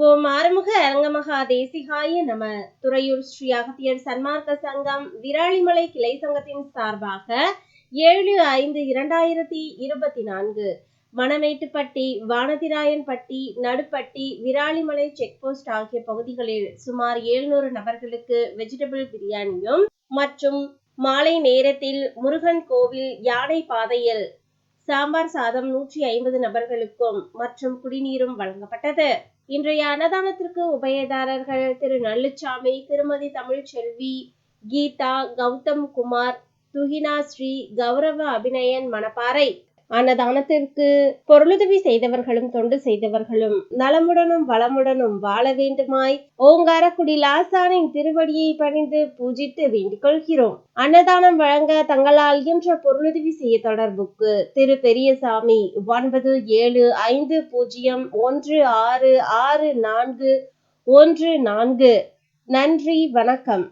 ஓம் ஆறுமுக அரங்கமகா தேசிகாய நம. துறையூர் ஸ்ரீ அகத்தியர் சன்மார்க்க சங்கம் விராலிமலை கிளை சங்கத்தின் சார்பாக ஏழு ஐந்து இரண்டாயிரத்தி இருபத்தி நான்கு. மணமேட்டுப்பட்டி வானதிராயன்பட்டி நடுப்பட்டி விராலிமலை செக் போஸ்ட் ஆகிய பகுதிகளில் சுமார் எழுநூறு நபர்களுக்கு வெஜிடபிள் பிரியாணியும் மற்றும் மாலை நேரத்தில் முருகன் கோவில் யானை பாதையில் சாம்பார் சாதம் நூற்றி ஐம்பது நபர்களுக்கும் மற்றும் குடிநீரும் வழங்கப்பட்டது. இன்றைய அன்னதானத்திற்கு உபயதாரர்கள் திரு நல்லுச்சாமி திருமதி தமிழ்ச்செல்வி கீதா கௌதம் குமார் துஹினா ஸ்ரீ கௌரவ அபிநயன் மணப்பாறை அன்னதானத்திற்கு பொருளுதவி செய்தவர்களும் தொண்டு செய்தவர்களும் நலமுடனும் வளமுடனும் வாழ வேண்டுமாய் ஓங்காரக்குடி லாசானின் திருவடியை பணிந்து பூஜித்து வேண்டிக் கொள்கிறோம். அன்னதானம் வழங்க தங்களால் இயன்ற பொருளுதவி செய்ய தொடர்புக்கு திரு பெரியசாமி ஒன்பது ஏழு ஐந்து பூஜ்ஜியம் ஒன்று ஆறு ஆறு நான்கு ஒன்று நான்கு. நன்றி வணக்கம்.